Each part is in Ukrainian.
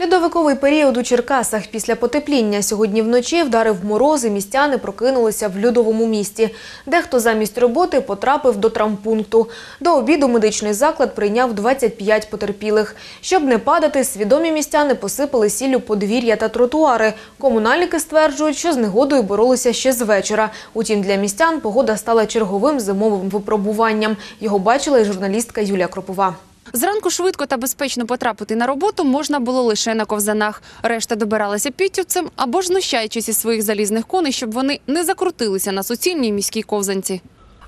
Льодовиковий період у Черкасах після потепління сьогодні вночі вдарив мороз і містяни прокинулися в льодовому місті. Дехто замість роботи потрапив до травмпункту. До обіду медичний заклад прийняв 25 потерпілих. Щоб не падати, свідомі містяни посипали сіллю подвір'я та тротуари. Комунальники стверджують, що з негодою боролися ще з вечора. Утім, для містян погода стала черговим зимовим випробуванням. Його бачила і журналістка Юлія Кропова. Зранку швидко та безпечно потрапити на роботу можна було лише на ковзанах. Решта добиралася підтюбцем або ж знущаючись із своїх залізних коней, щоб вони не закрутилися на суцільній міській ковзанці.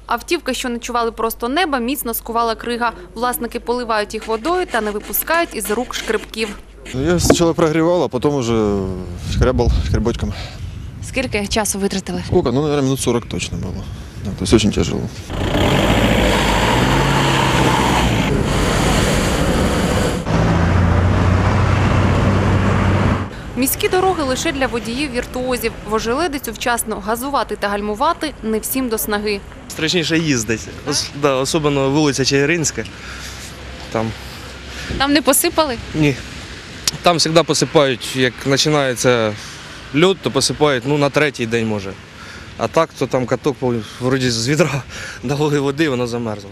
Автівки, що ночували просто неба, міцно скувала крига. Власники поливають їх водою та не випускають із рук шкребків. Я сначала прогревал, а потом уже шкрябал шкребочком. Скільки часу витратили? Сколько? Ну, наверное, минут 40 точно было. Да, то есть тяжело. Міські дороги лише для водіїв-віртуозів. Вожеледицю вчасно газувати та гальмувати не всім до снаги. Страшніше їздить. Ос- да, особливо вулиця Чигиринська. Там Там не посипали? ні. Там завжди посипають, як починається льод, то посипають ну, на третій день може. А так, то там каток вроді з відра дали води, воно замерзло.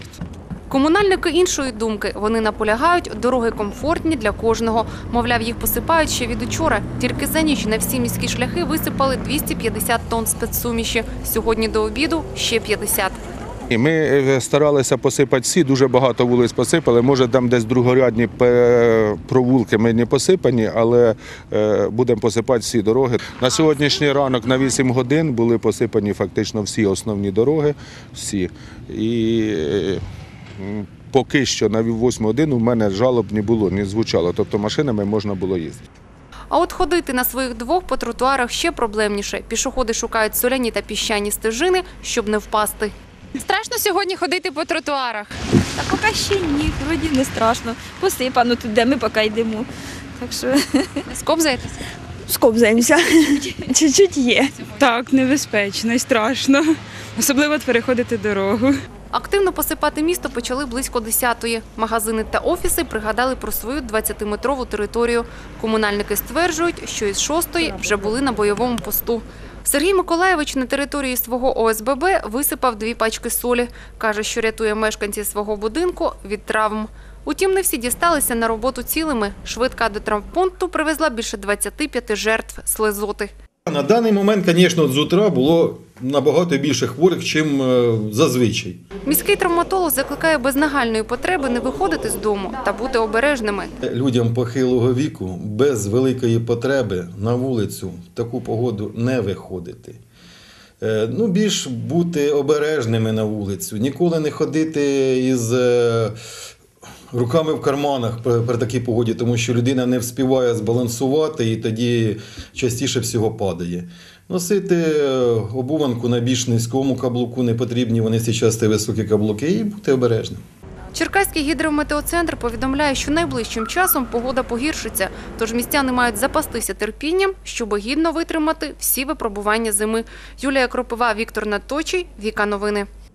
Комунальники іншої думки. Вони наполягають, дороги комфортні для кожного. Мовляв, їх посипають ще від учора. Тільки за ніч на всі міські шляхи висипали 250 тонн спецсуміші. Сьогодні до обіду ще 50. І ми е, старалися посипати всі, дуже багато вулиць посипали. Може, там десь другорядні провулки ми не посипані, але е, будемо посипати всі дороги. На сьогоднішній ранок на 8 годин були посипані фактично всі основні дороги. Всі. І е, поки що на 8 годину в мене жалоб не було, не звучало. Тобто машинами можна було їздити. А от ходити на своїх двох по тротуарах ще проблемніше. Пішоходи шукають соляні та піщані стежини, щоб не впасти. Страшно сьогодні ходити по тротуарах. Та поки ще ні, вроді не страшно. Посипано тут, де ми поки йдемо. Так що Сковзаєтесь? сковзаємося. Чуть-чуть є. Так, небезпечно і страшно. Особливо переходити дорогу. Активно посипати місто почали близько 10-ї. Магазини та офіси пригадали про свою 20-метрову територію. Комунальники стверджують, що із 6-ї вже були на бойовому посту. Сергій Миколаєвич на території свого ОСББ висипав дві пачки солі. Каже, що рятує мешканців свого будинку від травм. Утім, не всі дісталися на роботу цілими. Швидка до травмпункту привезла більше 25 жертв слезоти. На даний момент, звісно, з утра було набагато більше хворих, чим е, зазвичай. Міський травматолог закликає без нагальної потреби не виходити з дому та бути обережними. Людям похилого віку без великої потреби на вулицю в таку погоду не виходити. Е, Ну, більш бути обережними на вулицю, ніколи не ходити із е, руками в карманах при, при такій погоді, тому що людина не вспіває збалансувати і тоді частіше всього падає. Носити е, обуванку на більш низькому каблуку не потрібні, вони всі часто високі каблуки, і бути обережним. Черкаський гідрометеоцентр повідомляє, що найближчим часом погода погіршиться, тож містяни мають запастися терпінням, щоб гідно витримати всі випробування зими. Юлія Кропива, Віктор Наточий, Віка Новини.